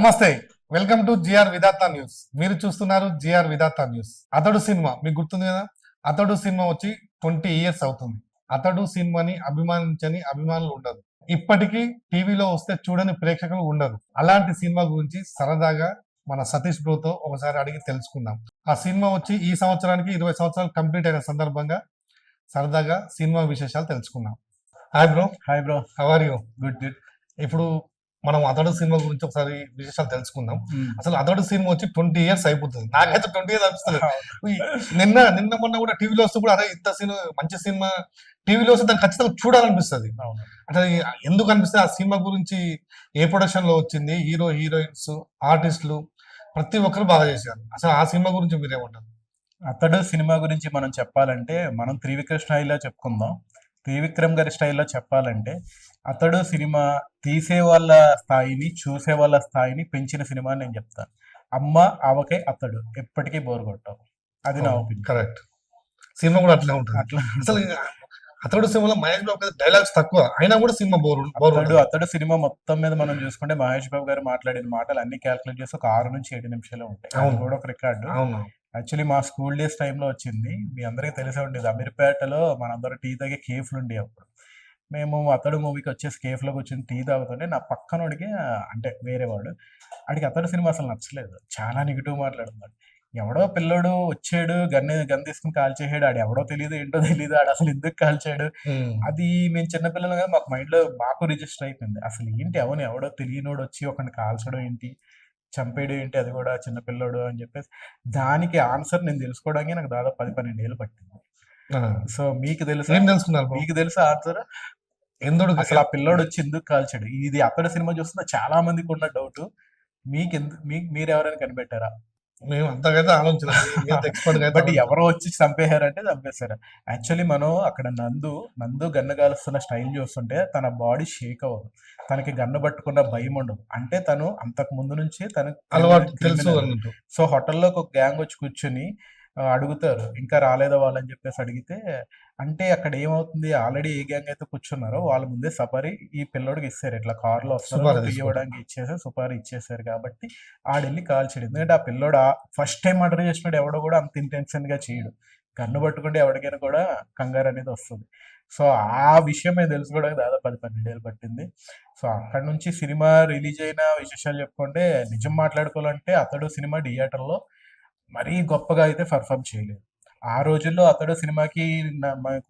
నమస్తే welcome to GR Vidhata news. మీరు చూస్తున్నారు జిఆర్ విధాత న్యూస్. అతడు సినిమా మీకు గుర్తుంది కదా? అతడు సినిమా వచ్చి ట్వంటీ ఇయర్స్ అవుతుంది. అతడు సినిమాని అభిమానించని అభిమానులు ఉండరు. ఇప్పటికీ టీవీలో వస్తే చూడని ప్రేక్షకులు ఉండరు. అలాంటి సినిమా గురించి సరదాగా మన సతీష్ బ్రోతో ఒకసారి అడిగి తెలుసుకుందాం. ఆ సినిమా వచ్చి ఈ సంవత్సరానికి ఇరవై సంవత్సరాలు కంప్లీట్ అయిన సందర్భంగా సరదాగా సినిమా విశేషాలు తెలుసుకుందాం. Hi bro hi bro how are you good good ఇప్పుడు మనం అతడు సినిమా గురించి ఒకసారి విశేషాలు తెలుసుకుందాం. అసలు అతడు సినిమా వచ్చి ట్వంటీ ఇయర్స్ అయిపోతుంది. నాకైతే ట్వంటీ ఇయర్స్ అనిపిస్తుంది నిన్న నిన్న మొన్న కూడా టీవీలో వస్తే కూడా అరే ఇంత సినిమా మంచి సినిమా టీవీలో వస్తే దాన్ని ఖచ్చితంగా చూడాలనిపిస్తుంది. అంటే ఎందుకు అనిపిస్తుంది? ఆ సినిమా గురించి ఏ ప్రొడక్షన్లో వచ్చింది? హీరో హీరోయిన్స్ ఆర్టిస్టులు ప్రతి ఒక్కరు బాగా చేశారు. అసలు ఆ సినిమా గురించి మీరేమంటారు అతడు సినిమా గురించి మనం చెప్పాలంటే మనం త్రివిక్రమ్ స్టైల్లో చెప్పుకుందాం. త్రివిక్రమ్ గారి స్టైల్లో చెప్పాలంటే అతడు సినిమా తీసే వాళ్ళ స్థాయిని చూసే వాళ్ళ స్థాయిని పెంచిన సినిమా నేను చెప్తాను. అమ్మ ఆవకే అతడు. ఎప్పటికీ బోర్ కొట్టావు. అది నా ఒపీనియన్. కరెక్ట్. సినిమా కూడా అట్లే ఉంటుంది. అట్లా అసలు అతడు సినిమాలో మహేష్ బాబు డైలాగ్స్ తక్కువ. అయినా కూడా సినిమా బోర్ బోర్ అతడు అతడు సినిమా మొత్తం మీద మనం చూసుకుంటే మహేష్ బాబు గారు మాట్లాడిన మాటలు అన్ని క్యాల్కులేట్ చేసి ఒక ఆరు నుంచి ఏడు నిమిషాలు ఉంటాయి. అవును. కూడా ఒక రికార్డు. అవును. యాక్చువల్లీ మా స్కూల్ డేస్ టైంలో వచ్చింది. మీ అందరికీ తెలిసే ఉండేది. అమీర్పేటలో మనందరూ టీ తాగే కేఫ్లు ఉండే అప్పుడు. మేము అతడు మూవీకి వచ్చేసి కేఫ్లో కూర్చొని టీ తాగుతుంటే నా పక్కనోడికి అంటే వేరే వాడు ఆడికి అతడు సినిమా అసలు నచ్చలేదు. చాలా నెగిటివ్ మాట్లాడుతున్నాడు. ఎవడో పిల్లోడు వచ్చాడు గన్ను గన్ తీసుకుని కాల్చేసాడు ఆడు ఎవడో తెలియదు ఏంటో తెలియదు ఆడు అసలు ఎందుకు కాల్చాడు ఉమ్. అది మేము చిన్నపిల్లలుగా మాకు మైండ్లో మాకు రిజిస్టర్ అయిపోయింది. అసలు ఏంటి అవును ఎవడో తెలియనోడు వచ్చి ఒకరిని కాల్చడం ఏంటి? చంపేయడం ఏంటి అది కూడా చిన్నపిల్లోడు అని చెప్పేసి దానికి ఆన్సర్ నేను తెలుసుకోవడానికి నాకు దాదాపు పది పన్నెండు ఏళ్ళు పట్టింది. సో మీకు తెలుసా? మీకు తెలుసా ఆన్సర్ ఎందుకు అసలు ఆ పిల్లోడు వచ్చి ఎందుకు కాల్చాడు? ఇది అతడు సినిమా చూస్తున్న చాలా మందికి ఉన్న డౌట్. మీకు ఎందుకు మీరు ఎవరైనా కనిపెట్టారా? మేము అంతకైతే ఆలోచించలేదు ఎక్స్పర్ట్ బట్ ఎవరో వచ్చి చంపేశారంటే చంపేశారు. యాక్చువల్లీ మనం అక్కడ నందు నందు గన్ను కాలుస్తున్న స్టైల్ చూస్తుంటే తన బాడీ షేక్ అవ్వదు. తనకి గన్ను పట్టుకున్న భయం ఉండదు. అంటే తను అంతకు ముందు నుంచి తను అలవాటు తెలుసు సో హోటల్లో ఒక గ్యాంగ్ వచ్చి కూర్చొని అడుగుతారు. ఇంకా రాలేదా వాళ్ళని చెప్పేసి అడిగితే అంటే అక్కడ ఏమవుతుంది? ఆల్రెడీ ఏ గ్యాంగ్ అయితే కూర్చున్నారో వాళ్ళ ముందే సఫారీ ఈ పిల్లోడికి ఇస్తారు. ఇట్లా కార్లో సుపారీ వస్తారు. ఇవ్వడానికి ఇచ్చేసి సుపారీ ఇచ్చేసారు కాబట్టి ఆడెళ్ళి కాల్చాడు ఎందుకంటే ఆ పిల్లోడు ఫస్ట్ టైం మర్డర్ చేసినాడు ఎవడో కూడా అంత ఇంటెన్షన్గా చేయడు. గన్ను పట్టుకుంటే ఎవరికైనా కూడా కంగారు అనేది వస్తుంది. సో ఆ విషయం మేము తెలుసుకోవడానికి దాదాపు పది పన్నెండేళ్ళు పట్టింది. సో అక్కడ నుంచి సినిమా రిలీజ్ అయిన విశేషాలు చెప్పుకుంటే నిజం మాట్లాడుకోవాలంటే అతడు సినిమా థియేటర్లో మరీ గొప్పగా అయితే పర్ఫామ్ చేయలేదు. ఆ రోజుల్లో అతడు సినిమాకి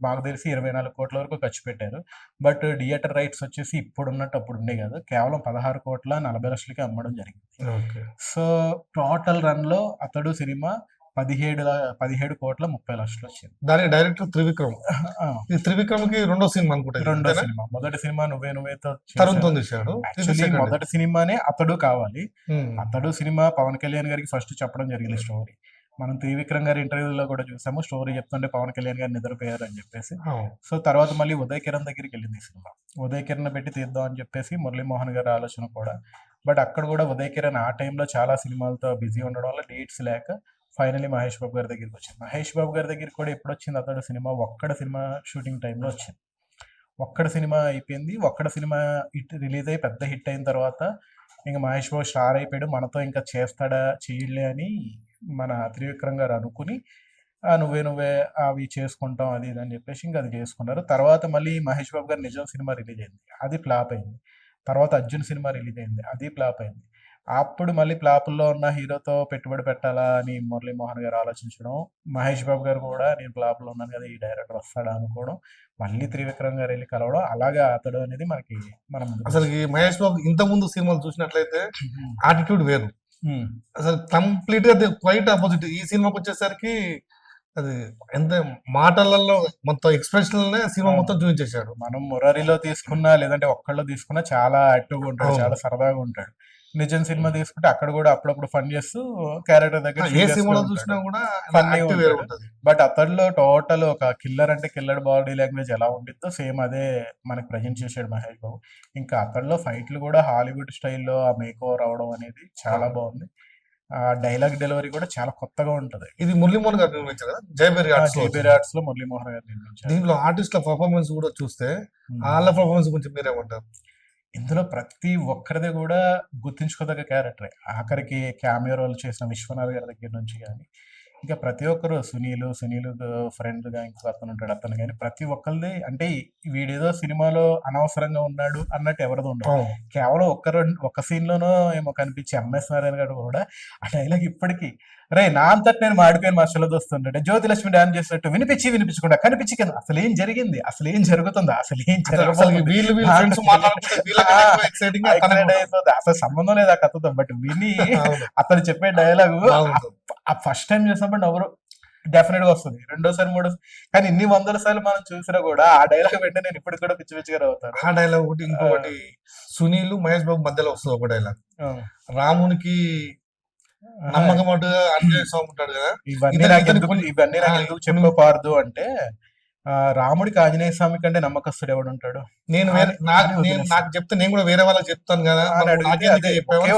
మాకు తెలిసి ఇరవై నాలుగు కోట్ల వరకు ఖర్చు పెట్టారు. బట్ థియేటర్ రైట్స్ వచ్చేసి ఇప్పుడు ఉన్నట్టు అప్పుడు ఉండే కాదు. కేవలం పదహారు కోట్ల నలభై లక్షలకి అమ్మడం జరిగింది. ఓకే. సో టోటల్ రన్లో అతడు సినిమా పదిహేడు పదిహేడు కోట్ల ముప్పై లక్షలు వచ్చింది. దాని డైరెక్టర్ త్రివిక్రమ్. ఈ త్రివిక్రమ్కి రెండో సినిమా అనుకుంటా రెండో? సినిమా. మొదటి సినిమా నువ్వే నువ్వేతో తరుణ్ తీశాడు. మొదటి సినిమానే అతడు కావాలి. అతడు సినిమా పవన్ కళ్యాణ్ గారికి ఫస్ట్ చెప్పడం జరిగింది స్టోరీ మనం త్రివిక్రమ్ గారి ఇంటర్వ్యూలో కూడా చూసాము. స్టోరీ చెప్తుంటే పవన్ కళ్యాణ్ గారు నిద్రపోయారు అని చెప్పేసి. సో తర్వాత మళ్ళీ ఉదయ్ కిరణ్ దగ్గరికి వెళ్ళింది ఈ సినిమా. ఉదయ్ కిరణ్ పెట్టి తీద్దాం అని చెప్పేసి మురళీమోహన్ గారి ఆలోచన కూడా. బట్ అక్కడ కూడా ఉదయ్ కిరణ్ ఆ టైంలో చాలా సినిమాలతో బిజీ ఉండడం వల్ల డేట్స్ లేక ఫైనలీ మహేష్ బాబు గారి దగ్గరికి వచ్చింది. మహేష్ బాబు గారి దగ్గరికి కూడా ఎప్పుడు వచ్చింది అతడు సినిమా ఒక్కడ సినిమా షూటింగ్ టైంలో వచ్చింది. ఒక్కడ సినిమా అయిపోయింది. ఒక్కడ సినిమా హిట్ రిలీజ్ అయ్యి పెద్ద హిట్ అయిన తర్వాత ఇంకా మహేష్ బాబు స్టార్ అయిపోయాడు. మనతో ఇంకా చేస్తాడా చేయలే అని మన త్రివిక్రమ్ గారు అనుకుని "ఆ, నువ్వే నువ్వే అవి చేసుకుంటాం అది ఇది అని చెప్పేసి ఇంకా అది చేసుకున్నారు. తర్వాత మళ్ళీ మహేష్ బాబు గారి నిజం సినిమా రిలీజ్ అయింది. అది ఫ్లాప్ అయింది. తర్వాత అర్జున్ సినిమా రిలీజ్ అయింది. అది ఫ్లాప్ అయింది. అప్పుడు మళ్ళీ ఫ్లాపుల్లో ఉన్న హీరోతో పెట్టుబడి పెట్టాలా అని మురళీమోహన్ గారు ఆలోచించడం మహేష్ బాబు గారు కూడా నేను ఫ్లాప్లో ఉన్నాను కదా ఈ డైరెక్టర్ వస్తాడా అనుకోవడం మళ్ళీ త్రివిక్రమ్ గారు వెళ్ళి కలవడం అలాగా అతడు అనేది మనకి మనం అసలు ఈ మహేష్ బాబు ఇంత ముందు సినిమాలు చూసినట్లయితే ఆటిట్యూడ్ వేరు. అసలు కంప్లీట్గా క్వైట్ ఆపోజిట్ ఈ సినిమాకి వచ్చేసరికి అది ఎంత మాటలలో మొత్తం ఎక్స్ప్రెషన్ సినిమా మొత్తం చూపించేశాడు. మనం మురారిలో తీసుకున్నా లేదంటే ఒక్కళ్ళు తీసుకున్నా చాలా యాక్టివ్గా ఉంటాడు. చాలా సరదాగా ఉంటాడు. నిజం సినిమా తీసుకుంటే అక్కడ కూడా అప్పుడప్పుడు ఫన్ చేస్తూ క్యారెక్టర్ దగ్గర చూసినా కూడా బట్ అతడిలో టోటల్ ఒక కిల్లర్ అంటే కిల్లర్ బాడీ లాంగ్వేజ్ ఎలా ఉండిద్దో సేమ్ అదే మనకి ప్రజెంట్ చేశాడు మహేష్ బాబు. ఇంకా అతడిలో ఫైట్లు కూడా హాలీవుడ్ స్టైల్లో ఆ మేక్ ఓవర్ అవడం అనేది చాలా బాగుంది. ఆ డైలాగ్ డెలివరీ కూడా చాలా కొత్తగా ఉంటది. ఇది మురళీమోహన్ గారు నిర్మించారు కదా? జయబెరి ఆర్ట్స్. ఆర్ట్స్లో మురళీమోహన్ గారు నిర్మించారు. దీంట్లో ఆర్టిస్ట్ల పర్ఫార్మెన్స్ కూడా చూస్తే ఉమ్. వాళ్ళ పర్ఫార్మెన్స్ గురించి మీరేమంటారు? ఇందులో ప్రతి ఒక్కరిది కూడా గుర్తించుకోదగ్గ క్యారెక్టరే. ఆఖరికి కెమెరాలు చేసిన విశ్వనాథ్ గారి దగ్గర నుంచి కానీ ఇంకా ప్రతి ఒక్కరు సునీలు సునీలు ఫ్రెండ్గా ఇంకో అతను ఉంటాడు అతను కానీ ప్రతి ఒక్కరిది అంటే వీడేదో సినిమాలో అనవసరంగా ఉన్నాడు అన్నట్టు ఎవరిది ఉండదు. కేవలం ఒక్క రెండు ఒక్క సీన్ లోనో ఏమో కనిపించి ఎంఎస్ నారాయణ గారు కూడా ఆ డైలాగ్ ఇప్పటికీ రే నా అంతటి నేను మాడిపోయిన మార్షల్ వస్తుంటే జ్యోతి లక్ష్మి డాన్స్ చేసినట్టు వినిపించి వినిపించకుండా కనిపించి కదా అసలు ఏం జరిగింది? అసలు ఏం జరుగుతుందా? అసలు ఏం అసలు అసలు సంబంధం లేదు ఆ కథతో బట్ విని. అతను చెప్పే డైలాగ్ ఫస్ట్ టైం చూసినప్పుడు నవ్వరు డెఫినెట్గా వస్తుంది. రెండోసారి మూడో కానీ ఇన్ని వందల సార్లు మనం చూసినా కూడా ఆ డైలాగ్ వెంటనే నేను ఇప్పటికి కూడా పిచ్చి పిచ్చిగా అవుతాను ఆ డైలాగ్ ఒకటి ఇంకొకటి. సునీల్ మహేష్ బాబు మధ్యలో వస్తుంది ఒక డైలాగ్ రామునికి నమ్మకం అటు ఆంజనేయ స్వామి ఉంటాడు కదా. ఇవన్నీ నాకు ఎందుకు ఇవన్నీ నాకు ఎందుకు చెప్పపారదు అంటే రాముడికి ఆంజనేయ స్వామి కంటే నమ్మకస్తుడు ఎవడు ఉంటాడు? నేను వేరే నాకు చెప్తే నేను కూడా వేరే వాళ్ళకి చెప్తాను కదా.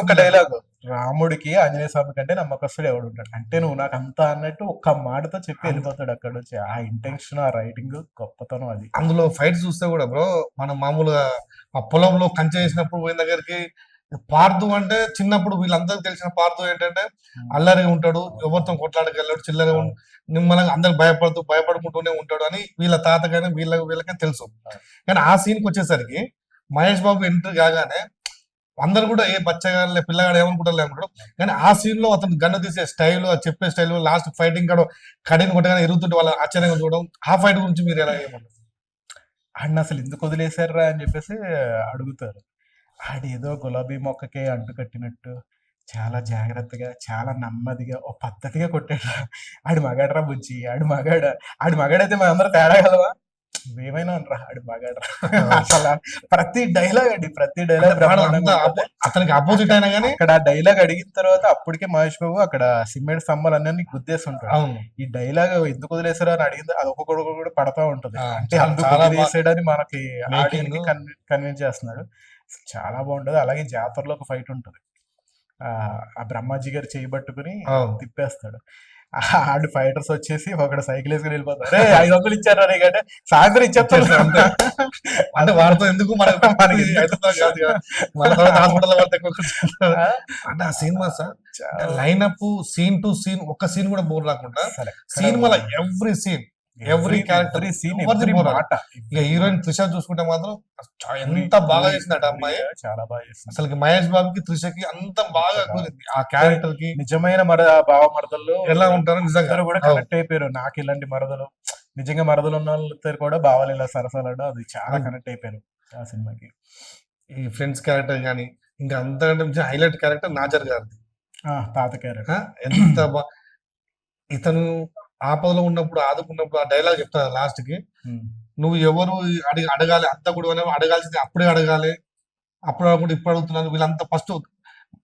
ఒక డైలాగ్ రాముడికి ఆంజనేయ స్వామి కంటే నమ్మకస్తుడు ఎవడు ఉంటాడు అంటే నువ్వు నాకు అంత అన్నట్టు ఒక్క మాటతో చెప్పి వెళ్ళిపోతాడు అక్కడ నుంచి. ఆ ఇంటెన్షన్ ఆ రైటింగ్ గొప్పతనం అది. అందులో ఫైట్ చూస్తే కూడా బ్రో మనం మామూలుగా ఆ పొలంలో కంచె వేసినప్పుడు పోయిన దగ్గరికి పార్దు అంటే చిన్నప్పుడు వీళ్ళందరికీ తెలిసిన పార్దు ఏంటంటే అల్లరిగా ఉంటాడు ఎవరితో కొట్లాడగలడు చిల్లరగా ఉం- నిమ్మలంగా అందరు భయపడుతూ భయపడుకుంటూనే ఉంటాడు అని వీళ్ళ తాత కానీ వీళ్ళ వీళ్ళకి తెలుసు. కానీ ఆ సీన్కి వచ్చేసరికి మహేష్ బాబు ఎంట్రీ కాగానే అందరు కూడా ఏ బచ్చగాళ్ళే పిల్లగాడు ఏమనుకుంటారు అనుకుంటారు కానీ ఆ సీన్లో అతను గన్ను తీసే స్టైల్ చెప్పే స్టైల్ లాస్ట్ ఫైటింగ్ కాడ కడిని కొట్టగానే ఎరుగుతుంటే వాళ్ళ ఆశ్చర్యంగా చూడడం. ఆ ఫైట్ గురించి మీరు ఎలా ఏమంటారు? ఆడిని అసలు ఎందుకు వదిలేశారా అని చెప్పేసి అడుగుతారు. ఆడేదో గులాబీ మొక్కకే అంటు కట్టినట్టు చాలా జాగ్రత్తగా చాలా నెమ్మదిగా ఓ పద్ధతిగా కొట్టాడు ఆడి మగాడరా బుజ్జి ఆడి మగాడ ఆడి మగాడైతే మన అందరూ తేడా కలవా? ఏమైనా అనరా ఆడి మగాడరా అసలు ప్రతి డైలాగ్ అండి ప్రతి డైలాగ్ అతనికి అపోజిట్ అయినా కానీ అక్కడ డైలాగ్ అడిగిన తర్వాత అప్పటికే మహేష్ బాబు అక్కడ సిమెంట్ స్తంభాలు అన్నీ గుద్దేస్తుంటాడు అవును. ఈ డైలాగ్ ఎందుకు వదిలేసారో అని అడిగింది అది ఒక్కొక్కడు కూడా పడతా ఉంటది. అంటే అందుకు వదిలేసాడని మనకి. కన్విన్స్ చేస్తున్నాడు. చాలా బాగుంటది. అలాగే జాతరలో ఒక ఫైట్ ఉంటది. ఆ బ్రహ్మాజీ గారు చేయబట్టుకుని తిప్పేస్తాడు. ఆడు ఫైటర్స్ వచ్చేసి ఒకడు సైకిల్ వేసుకుని వెళ్ళిపోతారు ఐదు వందలు ఇచ్చారు రే అంటే సాయంత్రం ఇచ్చేస్తారు. అంటే వాడితో ఎందుకు మనకు మనకి. మన తర్వాత హాస్పిటల్. అంటే ఆ సినిమా సార్ చాలా లైనప్ సీన్ టు సీన్ ఒక్క సీన్ కూడా బోర్ రాకుండా సినిమాలో ఎవ్రీ సీన్ ఎవరిది every పోరాడు. మాట. ఇక హీరోయిన్ త్రిష చూసుకుంటే మాత్రం ఎంత బాగా చేసిందట అమ్మాయి. చాలా బాగా చేసింది. అసలు మహేష్ బాబుకి త్రిషకి అంత బాగా కుదిరింది ఆ క్యారెక్టర్కి నిజమైన మర భావ మరదల్లో ఎలా ఉంటారో నిజంగా. కూడా. కనెక్ట్ అయిపోయారు. నాకు ఇలాంటి మరదలు నిజంగా మరదలు ఉన్న వాళ్ళతో కూడా బావాలి ఇలా సరసాలడం అది చాలా. కనెక్ట్ అయిపోయారు ఆ సినిమాకి. ఈ ఫ్రెండ్స్ క్యారెక్టర్ కానీ ఇంకా అంతకంటే హైలైట్ క్యారెక్టర్ నాజర్ గారిది. ఆ, తాత క్యారెక్టర్. ఎంత బా ఇతను ఆపదలో ఉన్నప్పుడు ఆదుకున్నప్పుడు ఆ డైలాగ్ చెప్తారు లాస్ట్కి. నువ్వు ఎవరు అడిగి అడగాలి అంత కూడా అడగాల్సింది అప్పుడే అడగాలి. అప్పుడు అడగకుండా ఇప్పుడు అడుగుతున్నాను వీళ్ళంతా ఫస్ట్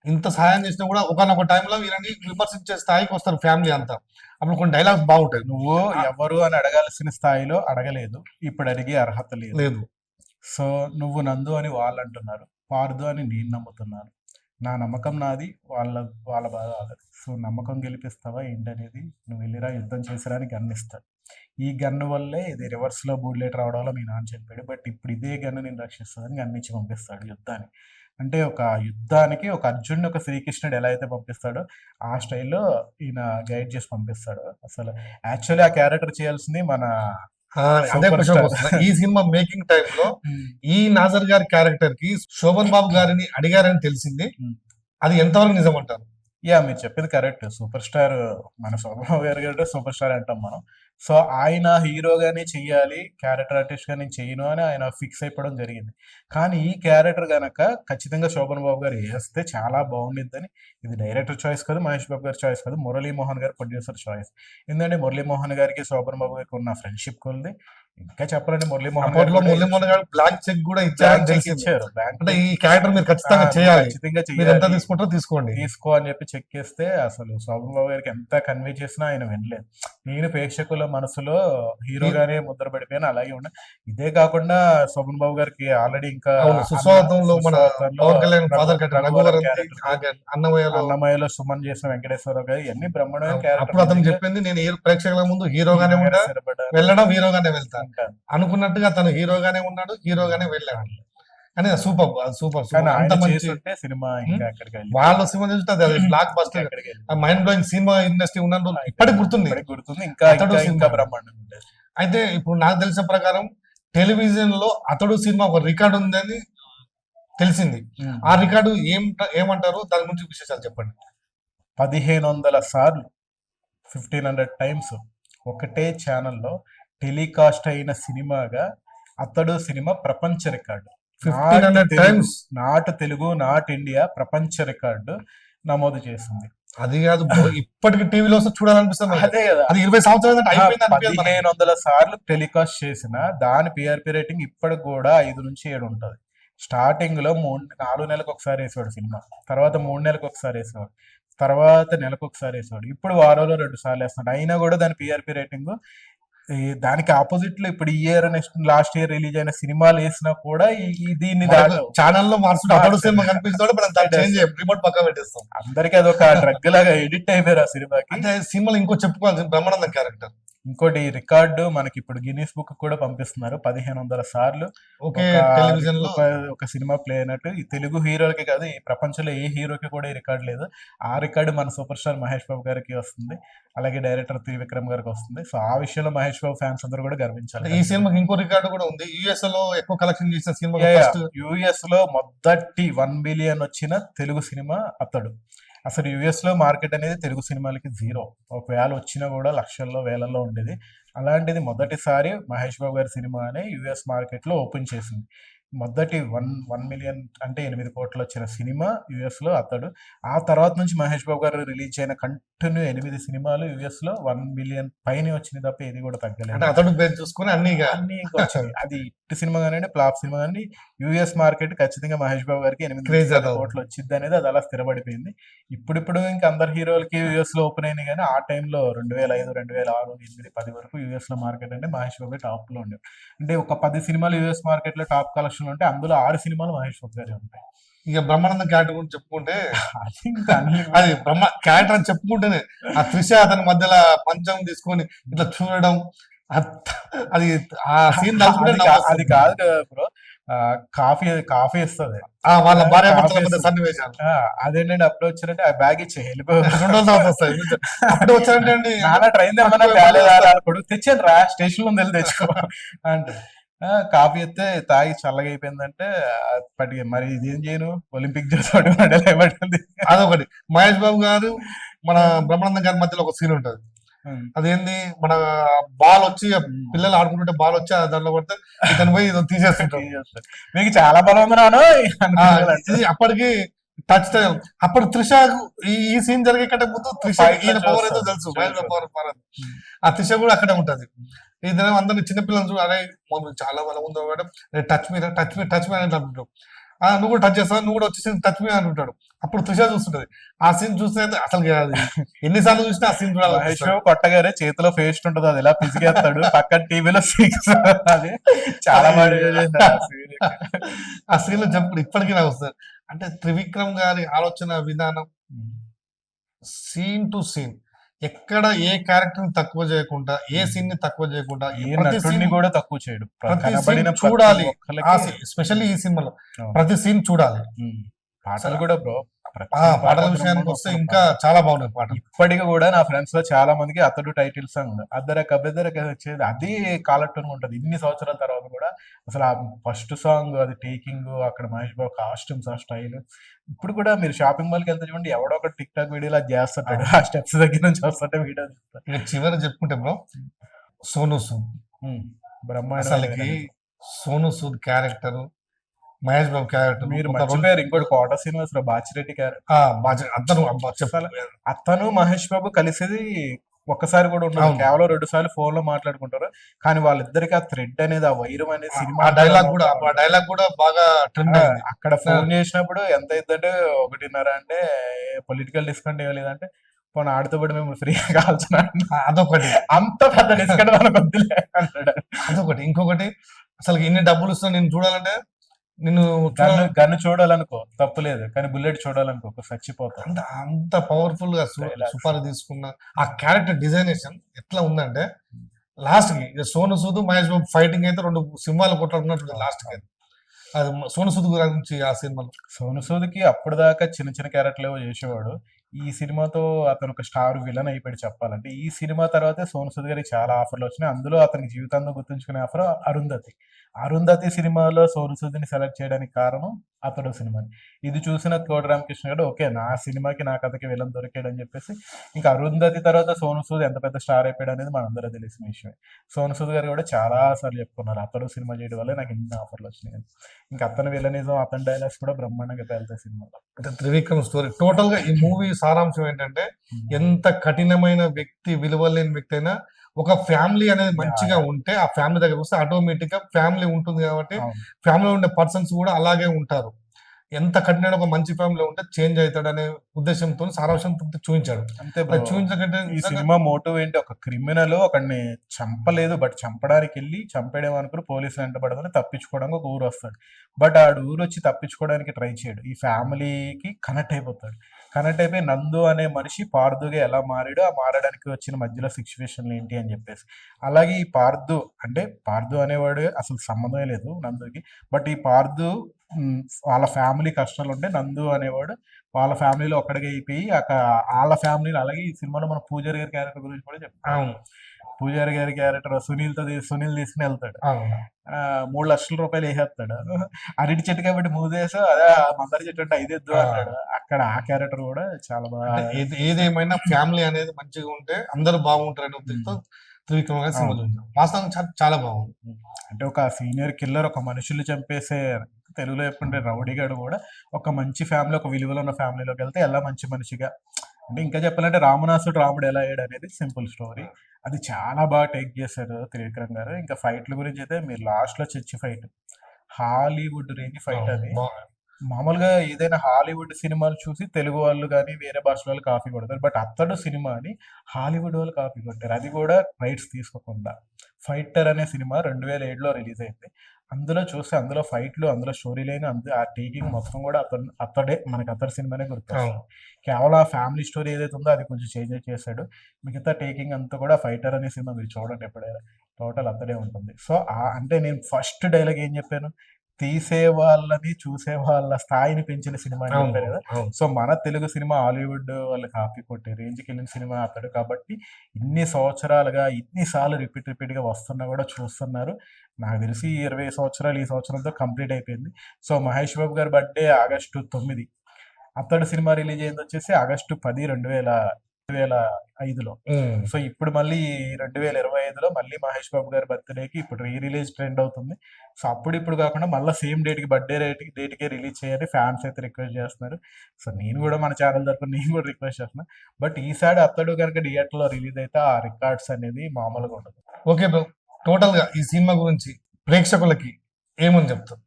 ఇంత సహాయం చేసినా కూడా ఒకనొక టైంలో వీళ్ళని విమర్శించే స్థాయికి వస్తారు ఫ్యామిలీ అంతా. అప్పుడు కొన్ని డైలాగ్స్ బాగుంటాయి. నువ్వు ఎవరు అని అడగాల్సిన స్థాయిలో అడగలేదు ఇప్పుడు అడిగే అర్హత లేదు. లేదు. సో నువ్వు నందు అని వాళ్ళు అంటున్నారు పార్దు అని నేను నమ్ముతున్నాను. నా నమ్మకం నాది వాళ్ళ వాళ్ళ బాధ వాళ్ళది సో నమ్మకం గెలిపిస్తావా ఏంటనేది నువ్వు వెళ్ళిరా యుద్ధం చేసిరానికి గన్ ఇస్తాడు. ఈ గన్ను వల్లే ఇది రివర్స్లో బూడ్లేట్ రావడం వల్ల మీ నాన్న చనిపోయాడు. బట్ ఇప్పుడు ఇదే గన్ను నేను రక్షిస్తుందని గన్ ఇచ్చి పంపిస్తాడు యుద్ధాన్ని అంటే ఒక యుద్ధానికి ఒక అర్జునుడు ఒక శ్రీకృష్ణుడు ఎలా అయితే పంపిస్తాడో ఆ స్టైల్లో ఈయన గైడ్ చేసి పంపిస్తాడు. అసలు యాక్చువల్లీ ఆ క్యారెక్టర్ చేయాల్సింది మన అదే క్వశ్చన్. వస్తుంది ఈ సినిమా మేకింగ్ టైం లో ఈ నాజర్ గారి క్యారెక్టర్కి శోభన్ బాబు గారిని అడిగారని తెలిసింది. Hmm. అది ఎంతవరకు నిజం అంటారు యా మీరు చెప్పింది కరెక్ట్ సూపర్ స్టార్ మన శోభరావు గారు గారు సూపర్ స్టార్ అంటాం మనం. సో ఆయన హీరోగానే చెయ్యాలి క్యారెక్టర్ ఆర్టిస్ట్గా నేను చేయను అని ఆయన ఫిక్స్ అయిపోవడం జరిగింది. కానీ ఈ క్యారెక్టర్ గనక ఖచ్చితంగా శోభన్ బాబు గారు వేస్తే చాలా బాగుండిద్దని. ఇది డైరెక్టర్ చాయిస్ కాదు మహేష్ బాబు గారి చాయిస్ కాదు మురళీ మోహన్ గారు ప్రొడ్యూసర్ చాయిస్. ఎందుకంటే మురళీ మోహన్ గారికి శోభన్ బాబు గారికి ఉన్న ఫ్రెండ్షిప్ కొలిది. ఇంకా చెప్పాలంటే మురళీ మోహన్ గారు అప్పట్లో కూడా మురళీమోహన్ గారు బ్లాంక్ చెక్ కూడా ఇచ్చారు బ్యాంక్ అంటే ఈ క్యారెక్టర్ మీరు ఖచ్చితంగా చేయాలి ఖచ్చితంగా మీరు ఎంత చేయాలి తీసుకుంటారో తీసుకోండి. తీసుకో అని చెప్పి చెక్ చేస్తే అసలు శోభన్ బాబు గారికి ఎంత కన్వే చేసినా ఆయన వినలేదు. నేను ప్రేక్షకుల మనసులో హీరోగానే ముద్ర పడిపోయాను అలాగే ఉన్నా ఇదే కాకుండా శోభన్ బాబు గారికి ఆల్రెడీ ఇంకా సుస్వాగతంలో మన అన్నమయ్యలో. సుమన్ చేసిన వెంకటేశ్వరరావు గారు ఇవన్నీ బ్రహ్మాండమైన అప్పుడు అతను క్యారెక్టర్ చెప్పింది నేను హీరో ప్రేక్షకుల ముందు హీరోగానే ఉంటా వెళ్ళడం హీరోగానే వెళ్తాను అనుకున్నట్టుగా తను హీరోగానే ఉన్నాడు హీరోగానే వెళ్ళాడు. కానీ సూపర్ సూపర్ అంత మంచి సినిమా. వాళ్ళ సినిమా చూస్తే అది blockbuster mind blowing cinema industry ఉన్న ఇప్పటికి గుర్తుంది. గుర్తుంది. ఇంకా. బ్రహ్మాండం అయితే ఇప్పుడు నాకు తెలిసిన ప్రకారం టెలివిజన్లో అతడు సినిమా ఒక రికార్డు ఉందని తెలిసింది. ఆ రికార్డు ఏం ఏమంటారు? దాని గురించి విశేషాలు చెప్పండి. పదిహేను వందల సార్లు ఫిఫ్టీన్ హండ్రెడ్ టైమ్స్ ఒకటే ఛానల్లో టెలికాస్ట్ అయిన సినిమాగా అతడు సినిమా ప్రపంచ record. Fifteen hundred times. Not Telugu not India ప్రపంచ రికార్డు నమోదు చేసింది. అది కాదు. ఇప్పటికి టీవీలో చూడాలనిపిస్తుంది. అదే కదా. అది ఇరవై సంవత్సరాలు. పదిహేను వందల సార్లు టెలికాస్ట్ చేసిన దాని పిఆర్పి రేటింగ్ ఇప్పటికి కూడా ఐదు నుంచి ఏడు ఉంటది. స్టార్టింగ్లో మూడు నాలుగు నెలలకు ఒకసారి వేసేవాడు సినిమా. తర్వాత మూడు నెలలకు ఒకసారి వేసేవాడు. తర్వాత నెలకు ఒకసారి వేసేవాడు. ఇప్పుడు వారంలో రెండు సార్లు వేస్తున్నాడు. అయినా కూడా దాని పిఆర్పి రేటింగ్ దానికి ఆపోజిట్లో ఇప్పుడు ఈ year next last year release అయిన సినిమాలు వేసినా కూడా దీన్ని దాటవు. ఛానల్లో మార్చుకుంటే అందరికి అదొక డ్రగ్ లాగా ఎడిట్ అయిపోయారు ఆ సినిమాకి. సినిమాలో ఇంకో చెప్పుకోవాల్సిన బ్రహ్మానందం క్యారెక్టర్ ఇంకోటి రికార్డు మనకి ఇప్పుడు గిన్నీస్ బుక్ కూడా పంపిస్తున్నారు పదిహేను వందల సార్లు. ఒకే ఒక- టెలివిజన్లో ఒక ఒక సినిమా ప్లే అయినట్టు. ఈ తెలుగు హీరోలకి కాదు ఈ ప్రపంచంలో ఏ హీరోకి కూడా ఈ రికార్డు లేదు. ఆ రికార్డు మన సూపర్ స్టార్ మహేష్ బాబు గారికి వస్తుంది. అలాగే డైరెక్టర్ త్రివిక్రమ్ గారికి వస్తుంది. సో ఆ విషయంలో మహేష్ బాబు ఫ్యాన్స్ అందరూ కూడా గర్వించాలి. ఈ సినిమాకి ఇంకో రికార్డు కూడా ఉంది. యుఎస్లో ఎక్కువ కలెక్షన్ చేసిన సినిమా యుఎస్లో మొదటి వన్ బిలియన్ వచ్చిన తెలుగు సినిమా అతడు. అసలు యూఎస్లో మార్కెట్ అనేది తెలుగు సినిమాలకి జీరో. ఒకవేళ వచ్చినా కూడా లక్షల్లో వేలల్లో ఉండేది. అలాంటిది మొదటిసారి మహేష్ బాబు గారి సినిమా అనే యుఎస్ మార్కెట్లో ఓపెన్ చేసింది. మొదటి వన్ వన్ మిలియన్ అంటే ఎనిమిది కోట్లు వచ్చిన సినిమా యుఎస్లో అతడు. ఆ తర్వాత నుంచి మహేష్ బాబు గారు రిలీజ్ అయిన కంటిన్యూ ఎనిమిది సినిమాలు యుఎస్లో వన్ మిలియన్ పైన వచ్చింది తప్ప ఏది కూడా తగ్గలేదు. అతడు చూసుకుని అన్ని అన్ని వచ్చాయి. అది ఇటు సినిమా కానీ ఫ్లాప్ సినిమా కానీ యుఎస్ మార్కెట్ ఖచ్చితంగా మహేష్ బాబు గారికి ఎనిమిది. కోట్లు వచ్చింది అనేది అది అలా స్థిరపడిపోయింది. ఇప్పుడిప్పుడు ఇంకా అందరు హీరోలకి యుఎస్లో ఓపెన్ అయినాయి కానీ ఆ టైంలో రెండు వేల ఐదు రెండు వేల ఆరు ఎనిమిది పది వరకు యుఎస్లో మార్కెట్ అంటే మహేష్ బాబు టాప్లో ఉండేవి అంటే ఒక పది సినిమాలు యుఎస్ మార్కెట్లో టాప్ కలెక్షన్ ఉంటే అందులో ఆరు సినిమాలు మహేష్ బాబు గారి ఉంటాయి. ఇక బ్రహ్మానందం క్యారెక్టర్ గురించి చెప్పుకుంటే అది బ్రహ్మ క్యారెక్టర్ అని చెప్పుకుంటేనే ఆ త్రిష అతని మధ్యలో పంచం తీసుకొని ఇట్లా చూడడం అది ఆ సీన్ అది కాదు కదా బ్రో. కాఫీ కాఫీ ఇస్తుంది వాళ్ళ భార్య. సన్నివేశాలు. అదేంటంటే అప్పుడు వచ్చారంటే ఆ బ్యాగ్ ఇచ్చే అప్పుడు వచ్చారంటే అండి నాన్న ట్రైన్ తెమ్మన్నా తెచ్చాను రా స్టేషన్లో వెళ్ళి తెచ్చుకో. అంటే కాఫీ అయితే తాగి చల్లగా అయిపోయిందంటే పట్టి మరి ఇదేం చేయను? ఒలింపిక్ ఏమంటుంది అదొకటి. మహేష్ బాబు గారు మన బ్రహ్మానందం గారి మధ్యలో ఒక సీన్ ఉంటది. అదేంది? మన బాల్ వచ్చి పిల్లలు ఆడుకుంటుంటే బాల్ వచ్చి దాంట్లో పడితే ఇతను పోయి ఇదో తీసేస్తుంటాడు. మీకు చాలా బలం ఉంది నాను అప్పటికి టచ్ అప్పుడు త్రిష ఈ సీన్ జరిగే కంటే ముందు త్రిష ఈయన పవర్ ఏదో. తెలుసు. మహేష్ బాబు చూస్తాం. పవర్ పవర్ ఆ త్రిష కూడా అక్కడే ఉంటది. ఇద్దరు అందరిని చిన్నపిల్లలు అరే మొన్న చాలా బలం ఉందో మేడం. టచ్ మీద టచ్ మీ టచ్ మీ అని అంటుంటాడు ఆ నువ్వు కూడా టచ్ చేస్తావు? నువ్వు కూడా వచ్చేసి టచ్ మీ అంటుంటాడు. అప్పుడు త్రిష చూస్తుంటది. ఆ సీన్ చూస్తే అసలు ఎన్నిసార్లు చూసినా ఆ సీన్ మహేష్ చూడాలి బాబు కొట్టగానే చేతిలో పేస్ట్ ఉంటుంది అది ఇలా పిసిగేస్తాడు? పక్కన టీవీలో సిక్స్ అది చాలా ఆ సీన్లో చెప్పు ఇప్పటికీ నాకు వస్తుంది. అంటే త్రివిక్రమ్ గారి ఆలోచన విధానం సీన్ టు సీన్ ఎక్కడ ఏ క్యారెక్టర్ని తక్కువ చేయకుండా ఏ సీన్ని తక్కువ చేయకుండా ప్రతి scene- కూడా తక్కువ చేయడు ప్రతి scene చూడాలి. స్పెషల్లీ ఈ సినిమాలో. ప్రతి సీన్ చూడాలి. పాటలు కూడా బ్రో పాటల విషయానికి వస్తే ఇంకా చాలా బాగున్నాయి పాటలు. ఇప్పటికి కూడా నా ఫ్రెండ్స్లో చాలా మందికి అతడు టైటిల్ సాంగ్ అద్దర కబెద్దర వచ్చేది. అది కాలర్ ఉంటది. ఇన్ని సంవత్సరాల తర్వాత కూడా అసలు ఆ ఫస్ట్ సాంగ్ అది టేకింగ్ అక్కడ మహేష్ బాబు కాస్ట్యూమ్స్ ఆ స్టైల్. ఇప్పుడు కూడా మీరు షాపింగ్ మాల్కి వెళ్తే చూడండి ఎవడో ఒక టిక్ టాక్ వీడియోలో చేస్తుంటాడు. ఆ. స్టెప్స్ దగ్గర నుంచి వస్తుంటే వీడియో చివరి చెప్పుకుంటే బ్రో సోను సూద్. అసలుకి సోను సూద్ క్యారెక్టర్ మహేష్ బాబు క్యారెక్టర్ మీరు మర్చిపోయారు ఇంకోటి కోట శ్రీనివాసరావు బాచిరెడ్డి అందరూ అబ్బా చెప్పాలి. అతను మహేష్ బాబు కలిసేది ఒక్కసారి కూడా ఉండదు. అవును. కేవలం రెండు సార్లు ఫోన్లో మాట్లాడుకుంటారు. కానీ వాళ్ళిద్దరికి ఆ థ్రెడ్ అనేది ఆ వైరం అనేది సినిమా డైలాగ్ కూడా ఆ డైలాగ్ కూడా బాగా ట్రెండ్ అయింది. అక్కడ ఫోన్ చేసినప్పుడు ఎంత అయిందంటే ఒకటిన్నర అంటే పొలిటికల్ డిస్కౌంట్ ఇవ్వలేదంటే పోనీ ఆడితో పాటు మేము ఫ్రీగా ఆ, అదొకటి. అంత పెద్ద డిస్కౌంట్ మనకు వద్దులే అదొకటి. ఇంకొకటి అసలు ఇన్ని డబ్బులు ఇస్తున్నా నేను చూడాలంటే నిన్ను గన్ను గన్ను చూడాలనుకో. తప్పులేదు కానీ బుల్లెట్ చూడాలనుకో. చచ్చిపోతాం. అంత అంత పవర్ఫుల్గా. సుపారీ తీసుకున్న ఆ క్యారెక్టర్ డిజైనేషన్ ఎట్లా ఉందంటే లాస్ట్కి సోను సూద్ మహేష్ బాబు ఫైటింగ్ అయితే రెండు సింహాలు కొట్లాడుకున్నట్టు లాస్ట్కి. అది సోను సూద్ గురించి ఆ సినిమాలో. సోను సూద్కి అప్పటిదాకా చిన్న చిన్న క్యారెక్టర్లు ఏవో చేసేవాడు. ఈ సినిమాతో అతను ఒక స్టార్ విలన్ అయిపోయి చెప్పాలంటే ఈ సినిమా తర్వాతే సోను సూద్ గారికి చాలా ఆఫర్లు వచ్చినాయి. అందులో అతనికి జీవితాంతం గుర్తుంచుకునే ఆఫర్ అరుంధతి. అరుంధతి సినిమాలో సోను సూద్ని సెలెక్ట్ చేయడానికి కారణం అతడు సినిమాని ఇది చూసిన కోటి రామకృష్ణ గారు ఓకే నా సినిమాకి నా కథకి విలన్ దొరికాడు అని చెప్పేసి ఇంకా అరుంధతి తర్వాత సోను సూద్ ఎంత పెద్ద స్టార్ అయిపోయాడు అనేది మనందరూ తెలిసిన విషయమే. సోను సూద్ గారు కూడా చాలా సార్లు చెప్పుకున్నారు అతడు సినిమా చేయడం వల్ల నాకు ఇన్ని ఆఫర్లు వచ్చినాయి. ఇంకా అతని విలనిజం అతని డైలాగ్స్ కూడా బ్రహ్మాండంగా పేలుతాయి సినిమాలో అంటే త్రివిక్రమ్ స్టోరీ టోటల్గా ఈ మూవీ సారాంశం ఏంటంటే ఎంత కఠినమైన వ్యక్తి విలువలేని వ్యక్తి అయినా ఒక ఫ్యామిలీ అనేది మంచిగా ఉంటే ఆ ఫ్యామిలీ దగ్గర వస్తే ఆటోమేటిక్గా ఫ్యామిలీ ఉంటుంది కాబట్టి అవును. ఫ్యామిలీలో ఉండే పర్సన్స్ కూడా అలాగే ఉంటారు. ఎంత కఠినమైన ఒక మంచి ఫ్యామిలీ ఉంటే చేంజ్ అవుతాడు అనే ఉద్దేశంతో సారాంశంతో చూపించాడు. అంతే. చూపించకంటే ఈ సినిమా మోటివ్ ఏంటి? ఒక క్రిమినల్ ఒకడిని చంపలేదు బట్ చంపడానికి వెళ్ళి చంపేయడం అనుకుని పోలీసులు వెంటబడదని తప్పించుకోవడానికి ఒక ఊరు వస్తాడు. బట్ ఆడు ఊరు వచ్చి తప్పించుకోవడానికి ట్రై చేయడు. ఈ ఫ్యామిలీకి కనెక్ట్ అయిపోతాడు. కనెక్ట్ అయిపోయి నందు అనే మనిషి పార్దుగా ఎలా మారాడో ఆ మారడానికి వచ్చిన మధ్యలో సిచ్యువేషన్లు ఏంటి అని చెప్పేసి. అలాగే ఈ పార్దు అంటే పార్దు అనేవాడు అసలు సంబంధమే లేదు నందుకి. బట్ ఈ పార్దు వాళ్ళ ఫ్యామిలీ కష్టాలు ఉంటే నందు అనేవాడు వాళ్ళ ఫ్యామిలీలో ఒక్కడికి అయిపోయి అక్కడ వాళ్ళ ఫ్యామిలీలో అలాగే ఈ సినిమాలో మన పూజారి గారి క్యారెక్టర్ గురించి కూడా చెప్తాం పూజారి గారి క్యారెక్టర్ సునీల్తో తీ- సునీల్ తీసుకుని వెళ్తాడు. మూడు లక్షల రూపాయలు వేసేస్తాడు. అరటి చెట్టు కాబట్టి మూదేసో అదే మందరి చెట్టు అంటే ఐదేద్దు. అంటాడు అక్కడ ఆ క్యారెక్టర్ కూడా చాలా బాగా ఏదేమైనా ఫ్యామిలీ అనేది మంచిగా ఉంటే అందరూ ఉద్దేశంతో త్రివిక్రమ్ గారి సినిమా చా- చాలా బాగుంది. అంటే ఒక సీనియర్ కిల్లర్ ఒక మనుషులు చంపేసే తెలుగులో చెప్పుకుంటే రౌడీగాడు కూడా ఒక మంచి ఫ్యామిలీ ఒక విలువలు ఉన్న ఫ్యామిలీలోకి వెళ్తే ఎలా మంచి మనిషిగా అంటే ఇంకా చెప్పాలంటే రామనాసుడు రాముడు ఎలా అయ్యాడు అనేది సింపుల్ స్టోరీ. అది చాలా బాగా టేక్ చేశారు త్రివిక్రమ్ గారు. ఇంకా ఫైట్ల గురించి అయితే మీరు లాస్ట్లో church fight Hollywood range fight అది. మామూలుగా ఏదైనా హాలీవుడ్ సినిమాలు చూసి తెలుగు వాళ్ళు కానీ వేరే భాష వాళ్ళు కాపీ కొడతారు. బట్ అతడు సినిమాని హాలీవుడ్ వాళ్ళు కాపీ కొట్టారు. అది కూడా రైట్స్ తీసుకోకుండా. ఫైటర్ అనే సినిమా రెండు వేల ఏడులో రిలీజ్ అయింది. అందులో చూస్తే అందులో ఫైట్లు అందులో స్టోరీ లైన్ అందు ఆ టేకింగ్ మొత్తం కూడా అతను అతడే మనకి అతడి సినిమానే గుర్తు. కేవలం ఆ ఫ్యామిలీ స్టోరీ ఏదైతే ఉందో అది కొంచెం చేంజ్ చేశాడు. మిగతా టేకింగ్ అంతా కూడా ఫైటర్ అనే సినిమా మీరు చూడండి ఎప్పుడైనా. టోటల్ అతడే ఉంటుంది. సో ఆ- అంటే నేను ఫస్ట్ డైలాగ్ ఏం చెప్పాను? తీసే వాళ్ళని చూసే వాళ్ళ స్థాయిని పెంచిన సినిమా అని అవును. చెప్పారు కదా. సో మన తెలుగు సినిమా హాలీవుడ్ వాళ్ళు కాపీ కొట్టే రేంజ్కి వెళ్ళిన సినిమా అతడు కాబట్టి ఇన్ని సంవత్సరాలుగా ఇన్నిసార్లు రిపీట్ రిపీట్గా వస్తున్నా కూడా చూస్తున్నారు. నాకు తెలిసి ఇరవై సంవత్సరాలు ఈ సంవత్సరంతో కంప్లీట్ అయిపోయింది. సో మహేష్ బాబు గారి బర్త్డే ఆగస్టు తొమ్మిది. అతడు సినిమా రిలీజ్ అయింది వచ్చేసి ఆగస్టు పది రెండు వేల రెండు వేల ఐదులో. సో ఇప్పుడు మళ్ళీ రెండు వేల ఇరవై ఐదులో మళ్ళీ మహేష్ బాబు గారి బర్త్డేకి ఇప్పుడు రీ రిలీజ్ ట్రెండ్ అవుతుంది. సో అప్పుడు ఇప్పుడు కాకుండా మళ్ళీ సేమ్ డేట్కి బర్త్డే రేట్ డేట్కే రిలీజ్ చేయాలి. ఫ్యాన్స్ అయితే రిక్వెస్ట్ చేస్తున్నారు. సో నేను కూడా మన ఛానల్ తరపున నేను కూడా రిక్వెస్ట్ చేస్తున్నా. బట్ ఈసారి అతడు కనుక థియేటర్లో రిలీజ్ అయితే ఆ రికార్డ్స్ అనేది మామూలుగా ఉండదు. Okay bro. టోటల్గా ఈ సినిమా గురించి ప్రేక్షకులకి ఏమని చెప్తారు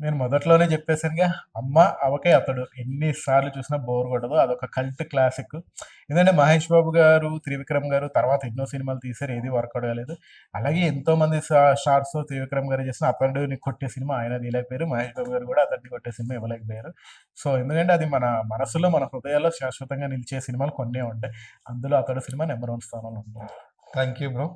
నేను మొదట్లోనే చెప్పేసానుగా అమ్మ అవకే అతడు ఎన్నిసార్లు చూసినా బోర్ కొట్టదు అదొక కల్ట్ క్లాసిక్ ఎందుకంటే మహేష్ బాబు గారు త్రివిక్రమ్ గారు తర్వాత ఎన్నో సినిమాలు తీశారు ఏది వర్కౌట్ కాలేదు. అలాగే ఎంతో మంది స్టార్స్ త్రివిక్రమ్ గారు చేసిన అతడిని కొట్టే సినిమా ఆయన తీయలేకపోయారు మహేష్ బాబు గారు కూడా అతడిని కొట్టే సినిమా ఇవ్వలేకపోయారు. సో ఎందుకంటే అది మన మనసులో మన హృదయాల్లో శాశ్వతంగా నిలిచే సినిమాలు కొన్నే ఉంటాయి. అందులో అతడు సినిమా నెంబర్ వన్ స్థానంలో ఉంటుంది థ్యాంక్ యూ బ్రో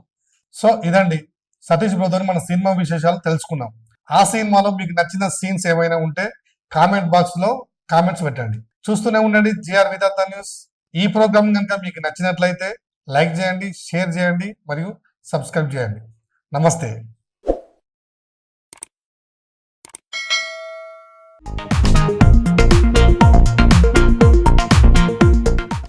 సో ఇదండి సతీష్ బ్రదర్ మన సినిమా విశేషాలు తెలుసుకున్నాం. ఆ సినిమాలో మీకు నచ్చిన సీన్స్ ఏమైనా ఉంటే కామెంట్ బాక్స్లో కామెంట్స్ పెట్టండి. చూస్తూనే ఉండండి జిఆర్ విధాత న్యూస్. ఈ ప్రోగ్రామ్ కనుక మీకు నచ్చినట్లయితే లైక్ చేయండి షేర్ చేయండి మరియు సబ్స్క్రైబ్ చేయండి. నమస్తే.